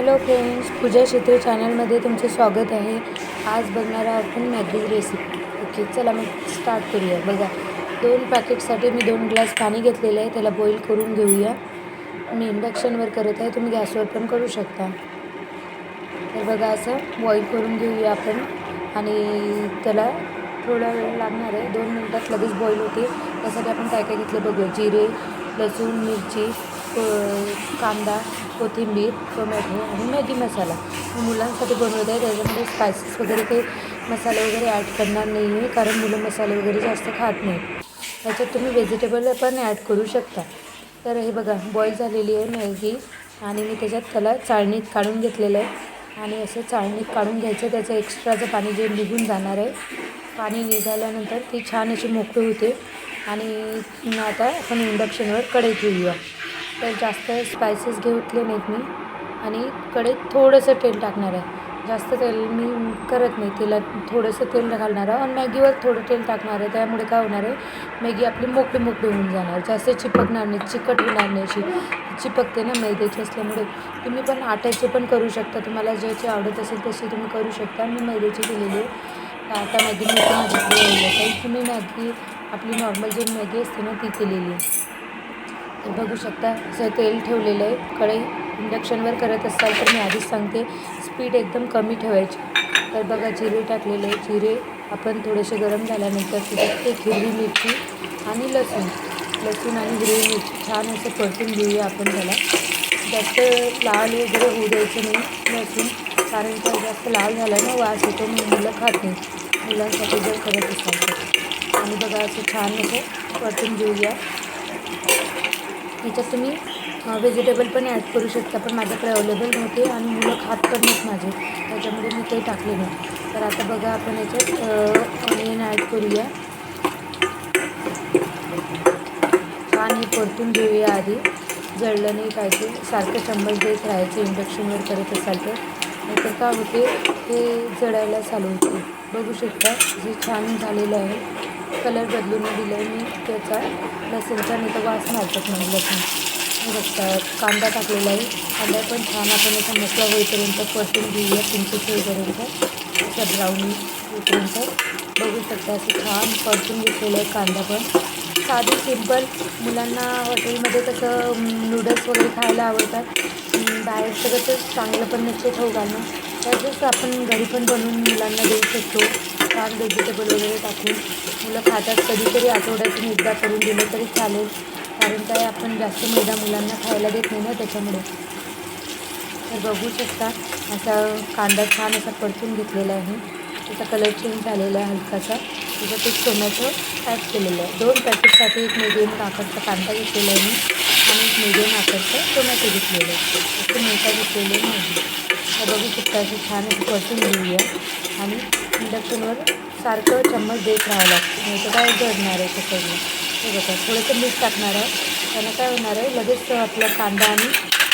Hello friends पूजा शेत्री चॅनलमध्ये तुमचे स्वागत आहे. आज बघणार आहोत आपण मॅगी रेसिपी ओके चला मग स्टार्ट करूया. बघा दोन पॅकेटसाठी मी दोन ग्लास पाणी घेतलेलं आहे. त्याला बॉईल करून घेऊया. मी इंडक्शनवर करत आहे. तुम्ही गॅसवर पण करू शकता. तर बघा असं बॉईल करून घेऊया आपण. आणि त्याला थोडा वेळ लागणार आहे. दोन मिनटात लगेच बॉईल होते त्यासाठी आपण काय काय घेतलं बघूया? जिरे लसूण मिरची. को कांदा कोथिंबीर टोमॅटो आणि मॅगी मसाला. मुलांसाठी बनवत आहे त्याच्यामध्ये स्पायसेस वगैरे काही मसाले वगैरे ॲड करणार नाही आहे कारण मुलं मसाले वगैरे जास्त खात नाहीत. त्याच्यात तुम्ही व्हेजिटेबल पण ॲड करू शकता. तर हे बघा बॉईल झालेली आहे मॅगी आणि मी त्याच्यात त्याला चाळणीत काढून घेतलेलं आहे. आणि असं चाळणीत काढून घ्यायचं त्याचं एक्स्ट्राचं पाणी जे निघून जाणार आहे पाणी निघाल्यानंतर ती छान अशी मोकळी होते. आणि आता आपण इंडक्शनवर कढई ठेवूया. तर जास्त स्पायसेस घेतले नाहीत मी. आणि कडे थोडंसं तेल टाकणार आहे. जास्त तेल मी करत नाही. तेलात थोडंसं तेल घालणार आहे. आणि मॅगीवर थोडं तेल टाकणार आहे. त्यामुळे काय होणार आहे? मॅगी आपली मोकळी मोकळी होऊन जाणार. जास्त चिपकणार नाही. चिकट होणार नाही अशी. चिपकते ना मैद्याची असल्यामुळे. तुम्ही पण आट्याचे पण करू शकता. तुम्हाला ज्याची आवडत असेल तशी तुम्ही करू शकता. मी मैद्याची दिलेली आहे. आता मॅगी मी पण तर तुम्ही मॅगी आपली नॉर्मल जी मॅगी असते ना ती केलेली आहे. तर बघू शकता. असं तेल ठेवलेलं आहे कढई इंडक्शनवर करत असाल तर मी आधीच सांगते स्पीड एकदम कमी ठेवायची. तर बघा जिरे टाकलेले आहे जिरे आपण थोडेसे गरम झाल्यानंतर त्याच्यात एक हिरवी मिरची आणि लसूण. लसूण आणि हिरवी मिरची. छान असं परतून घेऊया आपण त्याला. जास्त लाल वगैरे होऊ द्यायचं नाही लसूण. कारण का जास्त लाल झाला ना वास येतो मी मुलं खात नाही मुलांसाठी जर करत असाल तर. आणि बघा असं छान असं परतून घेऊया. ह्याच्यात तुम्ही व्हेजिटेबल पण ॲड करू शकता पण माझ्याकडे अवेलेबल नव्हते आणि मुलं खात पण नाहीत माझे. त्याच्यामुळे मी ते टाकले नाही. तर आता बघा आपण याच्यात ऑनियन ॲड करूया. छान हे परतून घेऊया आधी. जळलं नाही पाहिजे सारखं चम्मच देत राहायचं इंडक्शनवर करत असाल तर. नाहीतर काय होते ते जळायला चालू होते. बघू शकता जे छान झालेलं आहे. कलर बदलून दिलं आहे मी. त्याचा लसूणचा नाही तर वास मारतात नाही लसूण. बघता कांदा टाकलेला आहे. कांदा पण छान आपण असा मसाला होईपर्यंत परतून घेऊया पिंचेस होईपर्यंत असा ब्राऊन होईपर्यंत बघू शकता असं छान परतून घेतलेलं आहे कांदा पण. साधी सिंपल मुलांना हॉटेलमध्ये कसं नूडल्स वगैरे खायला आवडतात. बाहेरचं कसं चांगलं पण नसते खाऊ घालणं. त्याचंच आपण घरी पण बनवून मुलांना देऊ शकतो छान व्हेजिटेबल वगैरे टाकून मुलं खातात. कधीतरी आठवड्यातून एकदा करून दिलं तरी चालेल कारण काय आपण जास्त मैदा मुलांना खायला देत नाही ना त्याच्यामुळे. तर बघू शकता असा कांदा छान असा परतून घेतलेला आहे. त्याचा कलर चेंज झालेला आहे हलकासा. त्याच्यात एक टोमॅटो ॲड केलेलं आहे. दोन पॅकेटसाठी एक मिडियम आकारचा कांदा घेतलेला आहे आणि एक मिडियम आकारचं टोमॅटो घेतलेलं आहे. असं मोठा घेतलेलं नाही. बघू शकता अशी छान असं परतून घेऊया आणि इंडक्शनवर सारखं चम्मच देत राहावं लागतं. नाही तर काय जडणार आहे त्याच्यावर हे बघा थोडंसं मीठ टाकणार आहे. त्यानं काय होणार आहे लगेच आपला कांदा आणि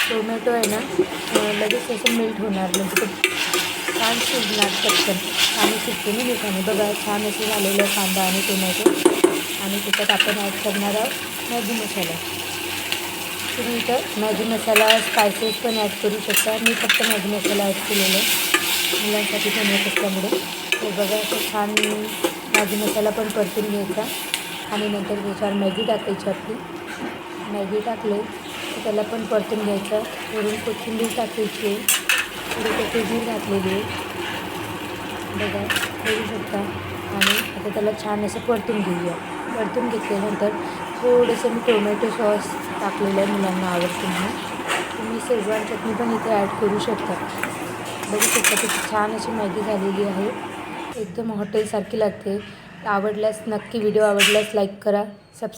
टोमॅटो आहे ना लगेच असं मेल्ट होणार. म्हणजे छान शिजणार पटकन. आणि शिजते मी मिठाने. बघा छान असं झालेलं आहे कांदा आणि टोमॅटो. आणि त्याच्यात आपण ॲड करणार आहोत मॅगी मसाला तुम्ही इथं मॅगी मसाला स्पायसेस पण ॲड करू शकता. मी फक्त मॅगी मसाला ॲड केलेला आहे. मुलांसाठी बनवत असल्यामुळे. तर बघा असं छान मॅगी मसाला पण परतून घ्यायचा. आणि नंतर त्याच्यावर मॅगी टाकायची आपली. मॅगी टाकले तर त्याला पण परतून घ्यायचं. वरून कोथिंबीर टाकायची. आहे थोडी कोथिंबीर घातलेली आहे. बघा करू शकता. आणि आता त्याला छान असं परतून घेऊया. परतून घेतल्यानंतर थोडंसं मी टोमॅटो सॉस टाकलेलं आहे मुलांना आवडते म्हणून. तुम्ही शेजवान चटणी पण इथे ॲड करू शकता. बघू शकता त्याची छान अशी मॅगी झालेली आहे. एकदम हॉटेलसारखी लागते. आवडल्यास नक्की व्हिडिओ आवडल्यास लाईक करा. सबस्क्राईब